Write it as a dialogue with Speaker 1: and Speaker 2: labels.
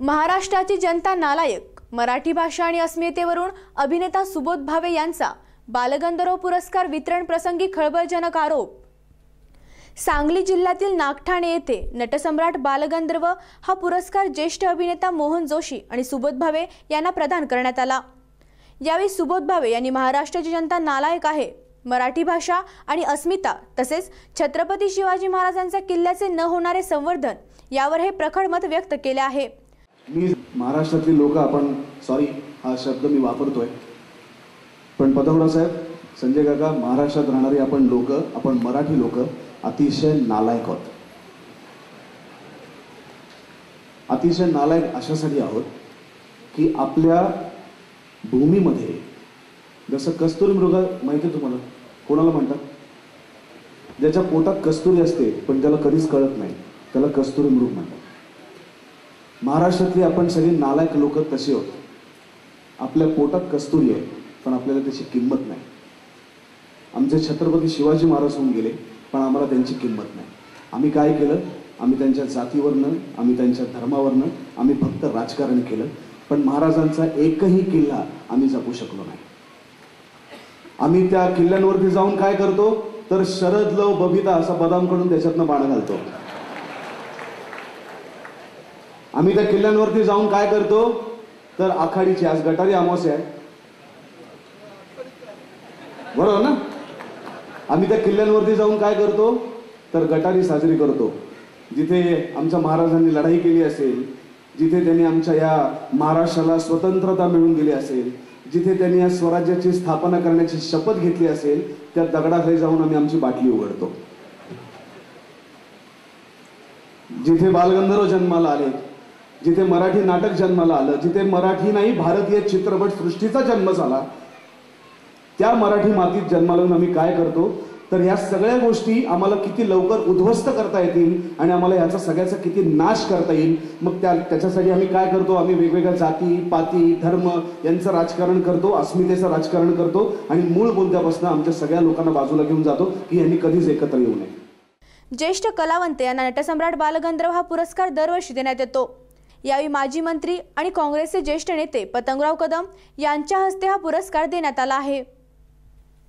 Speaker 1: महाराष्ट्राची जनता नालायक. मराठी भाषा आणि अस्मितेवरून अभिनेता सुबोध भावे यांचा बालगंधर्व पुरस्कार वितरण प्रसंगी खळबळजनक आरोप. सांगली जिल्ह्यातील नागठाणे येथे नटसम्राट बालगंधर्व हा पुरस्कार ज्येष्ठ अभिनेता मोहन जोशी आणि सुबोध भावे यांना प्रदान करण्यात आला. यावेळी सुबोध भावे यांनी महाराष्ट्राची जनता नालायक आहे. मराठी भाषा आणि अस्मिता तसेच छत्रपती शिवाजी महाराजांच्या किल्ल्याचे न होणारे संवर्धन यावर हे प्रखर मत व्यक्त केले आहे.
Speaker 2: मी महाराष्ट्रातली लोक आपण सॉरी हा शब्द मी वापरतोय. पण पदमराव साहेब संजय काका महाराष्ट्रात राहणारी आपण लोक आपण मराठी लोक अतिशय नालायक आहोत. अतिशय नालायक अशासाठी आहोत की आपल्या भूमीमध्ये जसं कस्तुरी मृग माहिती तुम्हाला? कोणाला म्हणतात? ज्याच्या पोटात कस्तुरी असते पण त्याला कधीच कळत नाही त्याला कस्तुरी मृग म्हणतात. महाराष्ट्रातली आपण सगळी नालायक लोक तशी होत. आपल्या पोटात कस्तुरी आहे पण आपल्याला त्याची किंमत नाही. आमचे छत्रपती शिवाजी महाराज होऊन गेले पण आम्हाला त्यांची किंमत नाही. आम्ही काय केलं? आम्ही त्यांच्या जातीवरनं आम्ही त्यांच्या धर्मावरनं आम्ही फक्त राजकारण केलं. पण महाराजांचा एकही किल्ला आम्ही जपू शकलो नाही. आम्ही त्या किल्ल्यांवरती जाऊन काय करतो? तर शरद लव बबिता असा बदामकडून त्याच्यातनं बाण घालतो. आम्ही त्या किल्ल्यांवरती जाऊन काय करतो? तर आखाडीची आज गटारी अमावस्या आहे. बरोबर ना? आम्ही त्या किल्ल्यांवरती जाऊन काय करतो? तर गटारी साजरी करतो. जिथे आमच्या महाराजांनी लढाई केली असेल जिथे त्यांनी आमच्या या महाराष्ट्राला स्वतंत्रता मिळवून दिली असेल जिथे त्यांनी या स्वराज्याची स्थापना करण्याची शपथ घेतली असेल त्या दगडाखाली जाऊन आम्ही आमची बाटली उघडतो. जिथे बालगंधर्व जन्माला आले जिथे मराठी नाटक जन्माला आलं जिथे मराठी नाही भारतीय चित्रपट सृष्टीचा जन्म झाला त्या मराठी मातीत जन्माला आम्ही काय करतो? तर ह्या सगळ्या गोष्टी आम्हाला किती लवकर उद्ध्वस्त करता येतील आणि आम्हाला ह्याचा सगळ्याचा किती नाश करता येईल? मग त्या त्याच्यासाठी आम्ही काय करतो? आम्ही वेगवेगळ्या जाती पाती धर्म यांचं राजकारण करतो अस्मितेचं राजकारण करतो आणि मूळ मुद्द्यापासून आमच्या सगळ्या लोकांना बाजूला घेऊन जातो की यांनी कधीच एकत्र येऊ नये.
Speaker 1: ज्येष्ठ कलावंत यांना नटसम्राट बालगंधर्व हा पुरस्कार दरवर्षी देण्यात येतो. यावेळी माजी मंत्री आणि काँग्रेसचे ज्येष्ठ नेते पतंगराव कदम यांच्या हस्ते हा पुरस्कार देण्यात आला आहे.